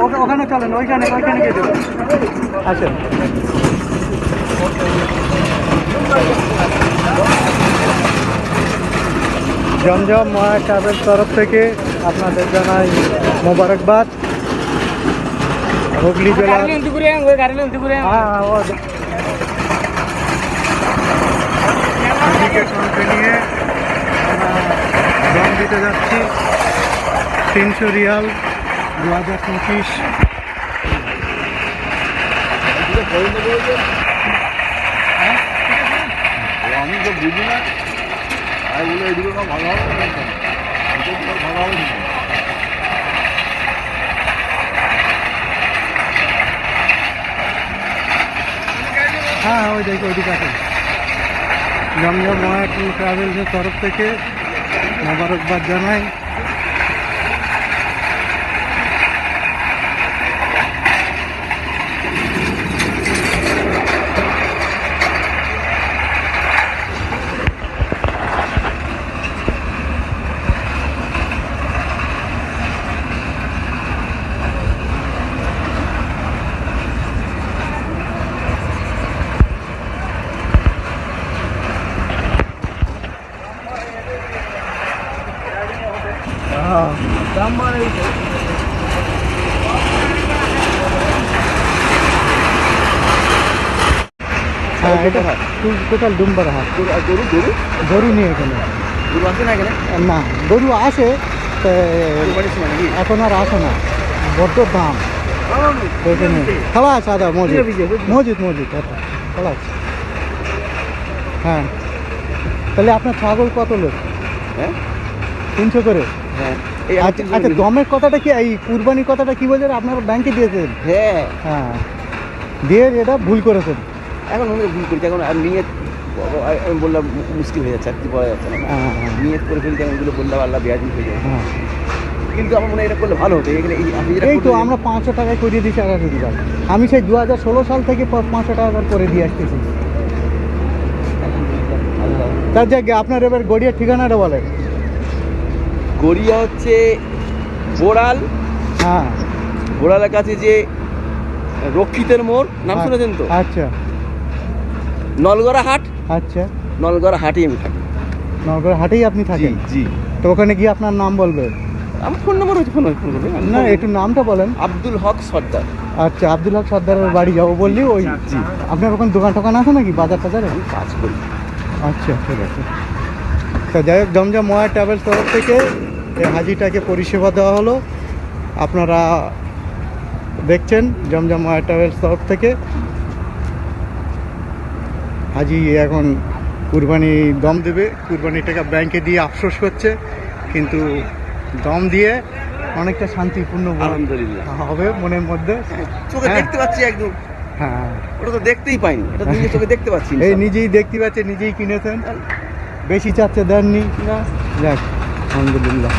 ওখানে চলেন ওইখানে ওইখানে গিয়ে দেবেন আসেন জমজম ময়া ট্রাভেল তরফ থেকে আপনাদের জানাই মোবারকবাদ। হুগলি জেলার হ্যাঁ হ্যাঁ, নিয়ে আমরা দম দিতে যাচ্ছি। তিনশো রিয়াল। দু হাজার পঁচিশ আমি তো বুঝি না আর ভালো হবে ভালো হবে। হ্যাঁ ওই দেখো ওইদিকে আছে জমজম ট্রাভেলসের তরফ থেকে মোবারকবাদ জানাই হ্যাঁ এটা টোটাল ডুম্বার হাট গরু গরু নিয়ে এখানে। গরু আছে না এখানে? না গরু আসে কোরবানির সময় এখন আর আসে না। বড্ড দাম। এখানে খেলা আছে আদা মজুদ মজুদ মজুদ আচ্ছা খেলা আছে। হ্যাঁ। তাহলে আপনার ছাগল কত লোক? হ্যাঁ? তিনশো করে? হ্যাঁ। এই আচ্ছা আচ্ছা দমের কথাটা কি এই কুরবানির কথাটা কি বলছেন? আপনারা ব্যাংকে দিয়েছেন? হ্যাঁ। হ্যাঁ। দিয়ে এটা ভুল করেছেন। এখন হয় ভুল করেছি এখন আর নিয়ে আমি বললাম মুশকিল হয়ে যাচ্ছে আর কিছু বলা যাচ্ছে না। হ্যাঁ হ্যাঁ নিয়ত করে ফেলতে আমি এগুলো বললাম আল্লাহ বেয়াজি হয়ে হ্যাঁ। কিন্তু আমার মনে হয় এটা করলে ভালো হতো এখানে এই তো আমরা পাঁচশো টাকায় করিয়ে দিচ্ছি আড়াইশো টাকা আমি সেই দু হাজার ষোলো সাল থেকে পাঁচশো টাকা করে করে দিয়ে আসতেছি। তার জায়গায় আপনার এবার গড়িয়ার ঠিকানাটা বলেন। গড়িয়া হচ্ছে বোড়াল হ্যাঁ। বোড়ালের কাছে যে রক্ষিতের মোড় নাম শুনেছেন তো? আচ্ছা। নলগড়া হাট। আচ্ছা। নলগড়া হাটেই আমি থাকি। নলগড়া হাটেই আপনি থাকেন? জি। তো ওখানে গিয়ে আপনার নাম বলবে? আমার ফোন নম্বর হচ্ছে ফোন ফোন করবে না একটু নামটা বলেন। আব্দুল হক সর্দার। আচ্ছা আব্দুল হক সর্দারের বাড়ি যাব বললি ওই জি। আপনার ওখানে দোকান টোকান আছে নাকি বাজার টাজারে? আমি কাজ করি। আচ্ছা ঠিক আছে। তো যাই হোক জমজম ময়া ট্রাভেলস তরফ থেকে হাজিটাকে পরিষেবা দেওয়া হলো। আপনারা দেখছেন জমজম ময়া ট্রাভেলস তরফ থেকে। হাজি এখন কুরবানি দম দেবে। কুরবানি টাকা ব্যাংকে দিয়ে আফসোস করছে কিন্তু দম দিয়ে অনেকটা শান্তিপূর্ণ আলহামদুলিল্লাহ। হবে মনের মধ্যে। চোখে হ্যাঁ। দেখতে পাচ্ছি একদম। হ্যাঁ। ওটা তো দেখতেই পাইনি। এটা নিজে চোখে দেখতে পাচ্ছি এই নিজেই দেখতে পাচ্ছে নিজেই কিনেছেন। বেশি চাচ্ছে দেননি। না। যাক। আলহামদুলিল্লাহ